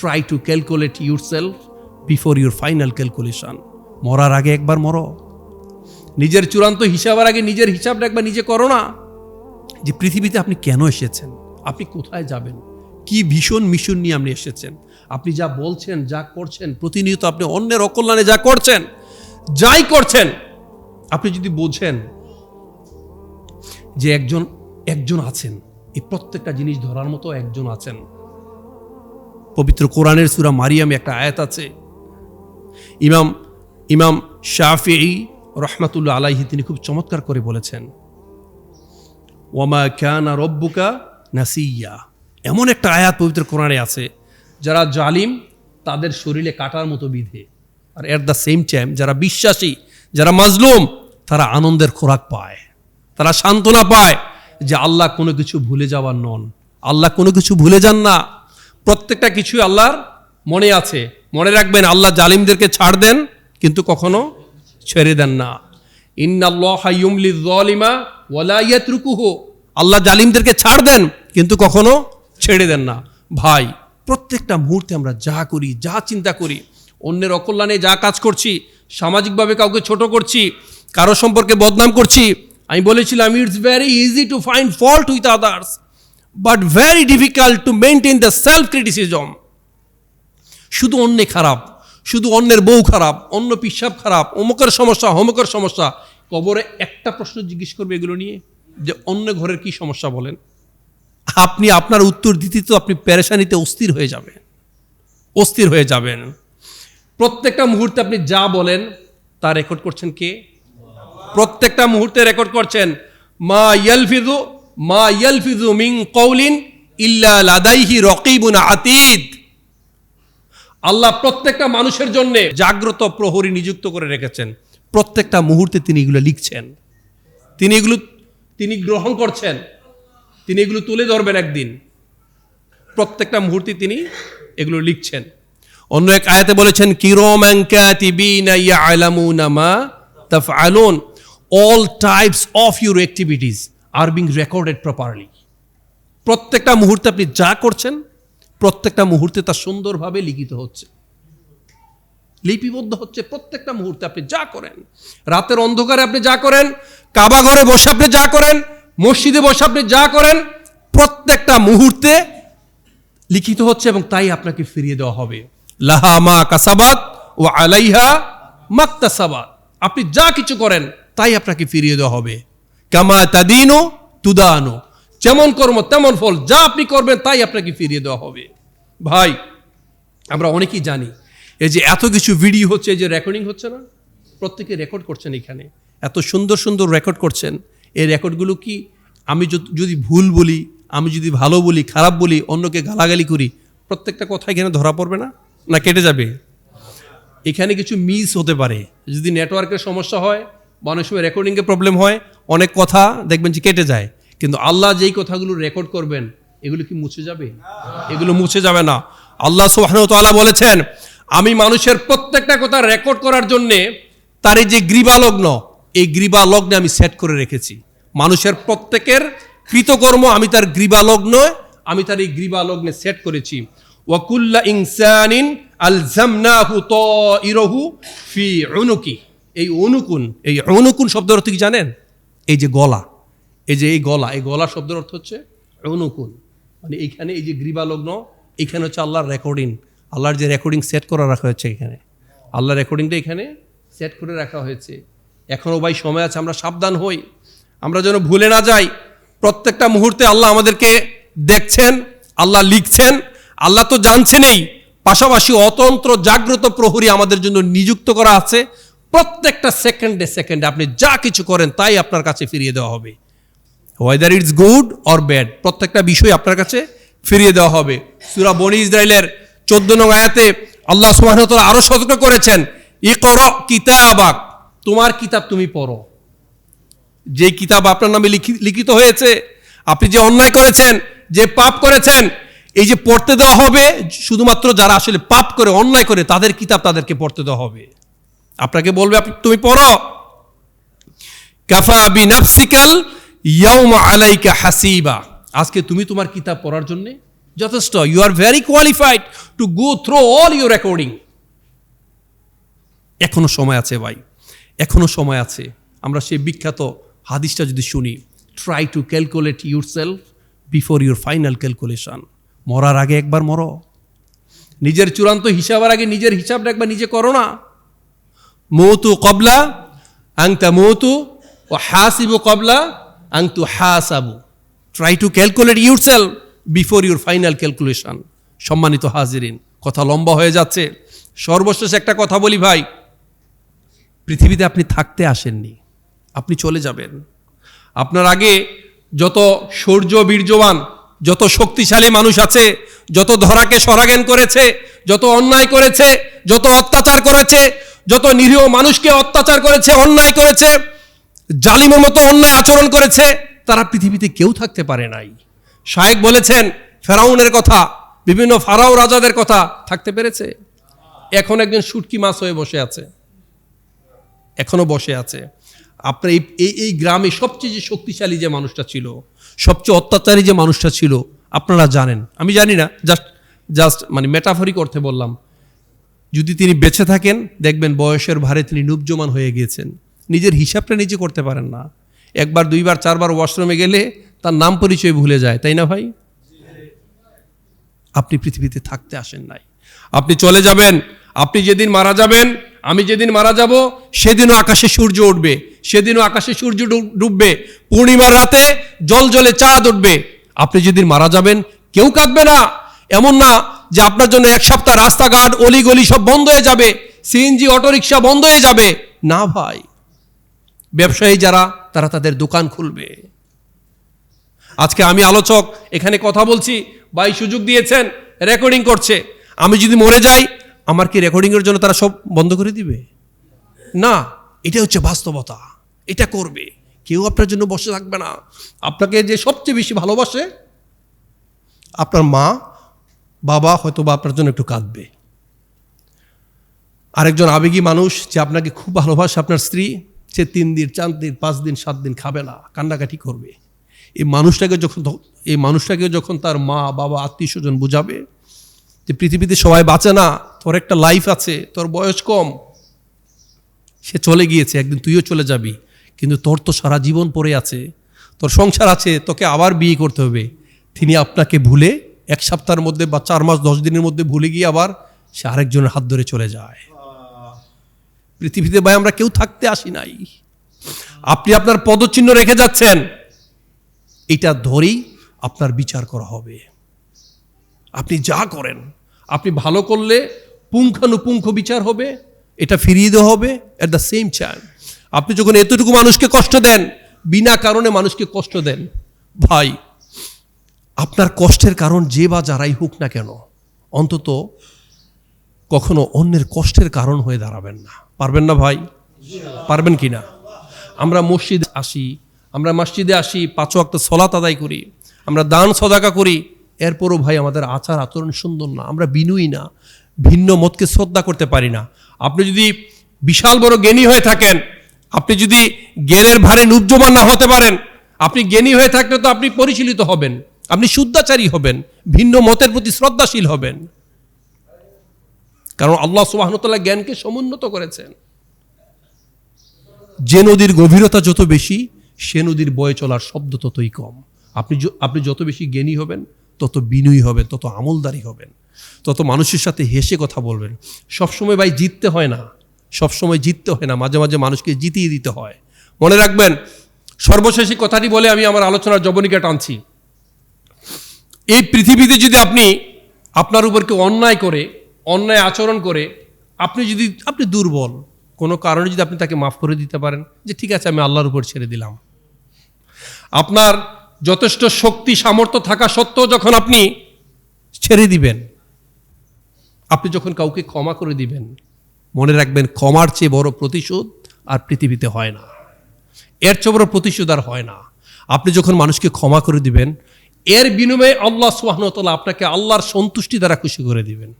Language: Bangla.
Try to calculate yourself before your final calculation মরার আগে একবার মরো। নিজের চূড়ান্ত হিসাবের আগে নিজের হিসাবটা একবার নিজে করো না। যে পৃথিবীতে আপনি কেন এসেছেন? আপনি কোথায় যাবেন? কি ভীষণ মিশন নিয়ে আপনি এসেছেন? আপনি যা বলছেন, যা করছেন, প্রতিনিয়ত আপনি অন্যের অকল্যাণে যা করছেন, যাই করছেন, আপনি যদি বোঝেন যে একজন একজন আছেন, এই প্রত্যেকটা জিনিস ধরার মতো একজন আছেন পবিত্র কোরআনের সুরা মারিয়ামে একটা আয়াত আছে। ইমাম ইমাম শাফি রহমাতুল্লাহ আলাইহি তিনি খুব চমৎকার করে বলেছেন, ওয়ামা কানা রব্বুকা নাসিয়া এমন একটা আয়াত পবিত্র কোরআনে আছে, যারা জালিম, তাদের শরীরে কাটার মতো বিধে। আর এট দ্য সেম টাইম যারা বিশ্বাসী, যারা মাজলুম, তারা আনন্দের খোরাক পায়। তারা সান্ত্বনা পায় যে আল্লাহ কোনো কিছু ভুলে যাওয়ার নন। আল্লাহ কোনো কিছু ভুলে যান না। প্রত্যেকটা কিছুই আল্লাহর মনে আছে। মনে রাখবেন, আল্লাহ জালিমদেরকে ছাড় দেন, কিন্তু কখনো ছেড়ে দেন না। ইন্নাল্লাহিমা ওয়ালাইয়াতরুকুহু আল্লাহ জালিমদেরকে ছাড় দেন, কিন্তু কখনো ছেড়ে দেন না। ভাই, প্রত্যেকটা মুহূর্তে আমরা যা করি, যা চিন্তা করি, অন্যের অকল্যাণে যা কাজ করছি, সামাজিকভাবে কাউকে ছোট করছি, কারও সম্পর্কে বদনাম করছি, আমি বলেছিলাম it's very easy to find fault with others but very difficult to maintain the self criticism শুধু অন্যে খারাপ, শুধু অন্যের বউ খারাপ, অন্য পিসাব খারাপ, অমুকের সমস্যা, হমুকের সমস্যা, কবরে একটা প্রশ্ন জিজ্ঞেস করবে এগুলো নিয়ে যে অন্য ঘরের কি সমস্যা বলেন? আপনি আপনার উত্তর দিতে তো আপনি প্যারেশানিতে অস্থির হয়ে যাবেন, অস্থির হয়ে যাবেন। প্রত্যেকটা মুহূর্তে আপনি যা বলেন, তা রেকর্ড করছেন কে? প্রত্যেকটা মুহূর্তে রেকর্ড করছেন। মা ইয়ালফিজু মা আতীদ। আল্লাহ প্রত্যেকটা মানুষের জন্য জাগ্রত প্রহরী নিযুক্ত করে রেখেছেন। প্রত্যেকটা মুহূর্তে তিনি এগুলো লিখছেন। তিনি এগুলো, তিনি গ্রহণ করছেন। তিনি এগুলো তুলে ধরবেন একদিন। প্রত্যেকটা মুহূর্তে তিনি এগুলো লিখছেন। অন্য এক আয়াতে বলেছেন, কিরোমান কাতিবিনা ইয়ালামুনা মা all types of your activities are being recorded properly প্রত্যেকটা মুহূর্তে আপনি যা করছেন, প্রত্যেকটা মুহূর্তে তা সুন্দরভাবে লিখিত হচ্ছে। লিপিবদ্ধ হচ্ছে প্রত্যেকটা মুহূর্তে আপনি যা করেন। রাতের অন্ধকারে আপনি যা করেন, কাবা ঘরে বসে আপনি যা করেন, মসজিদে বসে আপনি যা করেন, প্রত্যেকটা মুহূর্তে লিখিত হচ্ছে এবং তাই আপনাকে ফিরিয়ে দেওয়া হবে। লাহা মা কাসাবাত ও আলাইহা মাক্তাসাবাত। আপনি যা কিছু করেন, তাই আপনাকে ফিরিয়ে দেওয়া হবে। কামা তাদিনো তুদানো। যেমন কর্ম, তেমন ফল। যা আপনি করবেন, তাই আপনাকে ফিরিয়ে দেওয়া হবে। ভাই, আমরা অনেকেই জানি, এই যে এত কিছু ভিডিও হচ্ছে যে রেকর্ডিং হচ্ছে না? প্রত্যেকে রেকর্ড করছেন এখানে। এত সুন্দর সুন্দর রেকর্ড করছেন। এই রেকর্ডগুলো কি আমি যদি ভুল বলি, আমি যদি ভালো বলি, খারাপ বলি, অন্যকে গালাগালি করি, প্রত্যেকটা কথা এখানে ধরা পড়বে না? না কেটে যাবে? এখানে কিছু মিস হতে পারে। যদি নেটওয়ার্কের সমস্যা হয়, বা অনেক সময় রেকর্ডিংয়ে প্রবলেম হয় অনেক কথা দেখবেন যে কেটে যায়, কিন্তু আল্লাহ যেই কথাগুলো রেকর্ড করবেন, এগুলো কি মুছে যাবে? এগুলো মুছে যাবে না। আল্লাহ সুবাহতাল্লাহ বলেছেন, আমি মানুষের প্রত্যেকটা কথা রেকর্ড করার জন্যে তার এই যে গ্রীবালগ্ন, এই গ্রীবালগ্নে আমি সেট করে রেখেছি। মানুষের প্রত্যেকের কৃতকর্ম আমি তার গ্রীবালগ্ন, আমি তার এই গ্রীবালগ্নে সেট করেছি। ওয়াকুল্লা ইনসানিন আলজামনাহু তাইরাহু ফি উনুকি। এই অনুকুন এই অনুকুন শব্দের অর্থ কি জানেন? এই যে গলা, এই যে এই গলা এই গলা শব্দের অর্থ হচ্ছে অনুকূল। মানে এইখানে এই যে গ্রীবালগ্ন, এইখানে হচ্ছে আল্লাহর রেকর্ডিং আল্লাহর যে রেকর্ডিং সেট করা রাখা হয়েছে এখানে। আল্লাহর রেকর্ডিংটা এখানে সেট করে রাখা হয়েছে। এখনও ভাই সময় আছে, আমরা সাবধান হই। আমরা যেন ভুলে না যাই, প্রত্যেকটা মুহূর্তে আল্লাহ আমাদেরকে দেখছেন, আল্লাহ লিখছেন, আল্লাহ তো জানছেনই। পাশাপাশি অতন্ত্র জাগ্রত প্রহরী আমাদের জন্য নিযুক্ত করা আছে। প্রত্যেকটা সেকেন্ডে সেকেন্ডে আপনি যা কিছু করেন তাই আপনার কাছে ফিরিয়ে দেওয়া হবে। Whether it's good or bad প্রত্যেকটা বিষয় আপনার কাছে ফিরিয়ে দেওয়া হবে। সুরা বনি ইসরায়েলের চোদ্দ নং আয়াতে আল্লাহ সুবাহতলা আরও সতর্ক করেছেন ই কর কিতাবাক তোমার কিতাব তুমি পড়ো। যে কিতাব আপনার নামে লিখি- লিখিত হয়েছে, আপনি যে অন্যায় করেছেন, যে পাপ করেছেন, এই যে পড়তে দেওয়া হবে, শুধুমাত্র যারা আসলে পাপ করে, অন্যায় করে, তাদের কিতাব তাদেরকে পড়তে দেওয়া হবে। আপনাকে বলবে তুমি পড়ো। কাফা বি নাফসিকাল ইয়াউমা আলাইকা হাসিবা। আজকে তুমি তোমার কিতাব পড়ার জন্য যথেষ্ট। You are very qualified to go through all your recording এখনও সময় আছে ভাই, এখনও সময় আছে। আমরা সেই বিখ্যাত হাদিসটা যদি শুনি try to calculate yourself before your final calculation মরার আগে একবার মরো। নিজের চূড়ান্ত হিসাবের আগে নিজের হিসাবটা একবার নিজে করো না। মৌতু কবলা আংতা মৌতু ও হাসিবু কবলা আংতু হাসাবু try to calculate yourself before your final calculation সম্মানিত হাজিরিন, কথা লম্বা হয়ে যাচ্ছে। সর্বশেষ একটা কথা বলি ভাই। পৃথিবীতে আপনি থাকতে আসেননি, আপনি চলে যাবেন। আপনার আগে যত সূর্য বীর্যবান, যত শক্তিশালী মানুষ আছে, যত ধরাকে সরাগেন করেছে, যত অন্যায় করেছে, যত অত্যাচার করেছে যত নিরীহ মানুষকে অত্যাচার করেছে, অন্যায় করেছে, জালিমের মতো অন্যায় আচরণ করেছে, তারা পৃথিবীতে কেউ থাকতে পারে নাই। শায়েক বলেছেন, ফেরাউনের কথা, বিভিন্ন ফারাও রাজাদের কথা থাকতে পেরেছে। এখন একজন শুটকি মাছ হয়ে বসে আছে। এখনও বসে আছে। আপনার এই এই গ্রামে সবচেয়ে যে শক্তিশালী যে মানুষটা ছিল, সবচেয়ে অত্যাচারী যে মানুষটা ছিল, আপনারা জানেন। আমি জানি না জাস্ট জাস্ট মানে মেটাফরি করতে বললাম যদি তিনি বেঁচে থাকেন, দেখবেন বয়সের ভারে তিনি নুবজমান হয়ে গিয়েছেন। নিজের হিসাবটা নিজে করতে পারেন না। একবার, দুইবার, চারবার ওয়াশরুমে গেলে তার নাম পরিচয় ভুলে যায়, তাই না ভাই? আপনি পৃথিবীতে থাকতে আসেন নাই। আপনি চলে যাবেন, আপনি যেদিন মারা যাবেন, আমি যেদিন মারা যাব, সেদিনও আকাশে সূর্য উঠবে। সেদিনও আকাশে সূর্য ডুব- ডুববে। পূর্ণিমার রাতে জল জলে চাঁদ উঠবে। আপনি যেদিন মারা যাবেন, কেউ কাঁদবে না। এমন না যে আপনার জন্য এক সপ্তাহ রাস্তাঘাট, অলিগলি সব বন্ধ হয়ে যাবে সিএনজি অটোরিকশা বন্ধ হয়ে যাবে। না ভাই, ব্যবসায়ী যারা, তারা তাদের দোকান খুলবে। আজকে আমি আলোচক, এখানে কথা বলছি, ভাই সুযোগ দিয়েছেন রেকর্ডিং করছে। আমি যদি মরে যাই, আমার কি রেকর্ডিংয়ের জন্য তারা সব বন্ধ করে দিবে? না এটা হচ্ছে বাস্তবতা, এটা করবে। কেউ আপনার জন্য বসে থাকবে না। আপনাকে যে সবচেয়ে বেশি ভালোবাসে, আপনার মা বাবা হয়তো বা আপনার জন্য একটু কাঁদবে। আরেকজন আবেগী মানুষ যে আপনাকে খুব ভালোবাসে, আপনার স্ত্রী, সে তিন দিন, চার দিন, পাঁচ দিন, সাত দিন খাবে না, কান্নাকাটি করবে। এই মানুষটাকে যখন এই মানুষটাকে যখন তার মা, বাবা, আত্মীয় স্বজন বুঝাবে যে পৃথিবীতে সবাই বাঁচে না, তোর একটা লাইফ আছে, তোর বয়স কম, সে চলে গিয়েছে, একদিন তুইও চলে যাবি, কিন্তু তোর তো সারা জীবন পড়ে আছে, তোর সংসার আছে, তোকে আবার বিয়ে করতে হবে। তিনি আপনাকে ভুলে এক সপ্তাহের মধ্যে বা চার মাস, দশ দিনের মধ্যে ভুলে গিয়ে আবার সে আরেকজনের হাত ধরে চলে যায়। পৃথিবীতে ভাই আমরা কেউ থাকতে আসি নাই। আপনি আপনার পদচিহ্ন রেখে যাচ্ছেন। এটা ধরেই আপনার বিচার করা হবে। আপনি যা করেন, আপনি ভালো করলে পুঙ্খানুপুঙ্খ বিচার হবে, এটা ফিরিয়ে দেওয়া হবে অ্যাট দ্য সেম টাইম আপনি যখন এতটুকু মানুষকে কষ্ট দেন, বিনা কারণে মানুষকে কষ্ট দেন। ভাই আপনার কষ্টের কারণ যে বা যারাই হোক না কেন, অন্তত কখনো অন্যের কষ্টের কারণ হয়ে দাঁড়াবেন না। পারবেন না ভাই? পারবেন কি না? আমরা মসজিদে আসি, আমরা মসজিদে আসি, পাঁচ একটা সলাত আদায় করি, আমরা দান সদাকা করি, এরপরও ভাই আমাদের আচার আচরণ সুন্দর না, আমরা বিনুই না, ভিন্ন মতকে শ্রদ্ধা করতে পারি না। আপনি যদি বিশাল বড় জ্ঞানী হয়ে থাকেন, আপনি যদি জ্ঞানের ভারে নুব্জমান না হতে পারেন, আপনি জ্ঞানী হয়ে থাকলে তো আপনি পরিচালিত হবেন। আপনি শুদ্ধাচারী হবেন, ভিন্ন মতের প্রতি শ্রদ্ধাশীল হবেন। কারণ আল্লাহ সুবাহনতাল্লাহ জ্ঞানকে সমুন্নত করেছেন। যে নদীর গভীরতা যত বেশি, সে নদীর বয়ে চলার শব্দ ততই কম। আপনি আপনি যত বেশি জ্ঞানী হবেন, তত বিনয়ী হবেন, তত আমলদারি হবেন, তত মানুষের সাথে হেসে কথা বলবেন। সবসময় ভাই জিততে হয় না, সবসময় জিততে হয় না, মাঝে মাঝে মানুষকে জিতিয়ে দিতে হয়। মনে রাখবেন, সর্বশেষ কথাটি বলে আমি আমার আলোচনার জবনিকা টানছি। এই পৃথিবীতে যদি আপনি আপনার উপর কেউ অন্যায় করে, অন্যায় আচরণ করে, আপনি যদি, আপনি দুর্বল, কোনো কারণে যদি আপনি তাকে মাফ করে দিতে পারেন, যে ঠিক আছে, আমি আল্লাহর উপর ছেড়ে দিলাম। আপনার যথেষ্ট শক্তি, সামর্থ্য থাকা সত্ত্বেও যখন আপনি ছেড়ে দিবেন, আপনি যখন কাউকে ক্ষমা করে দিবেন, মনে রাখবেন ক্ষমার চেয়ে বড় প্রতিশোধ আর পৃথিবীতে হয় না। এর চেয়ে বড় প্রতিশোধ আর হয় না। আপনি যখন মানুষকে ক্ষমা করে দিবেন এর বিনিময়ে আল্লাহ সোহানতলা আপনাকে আল্লাহর সন্তুষ্টি দ্বারা খুশি করে দিবেন।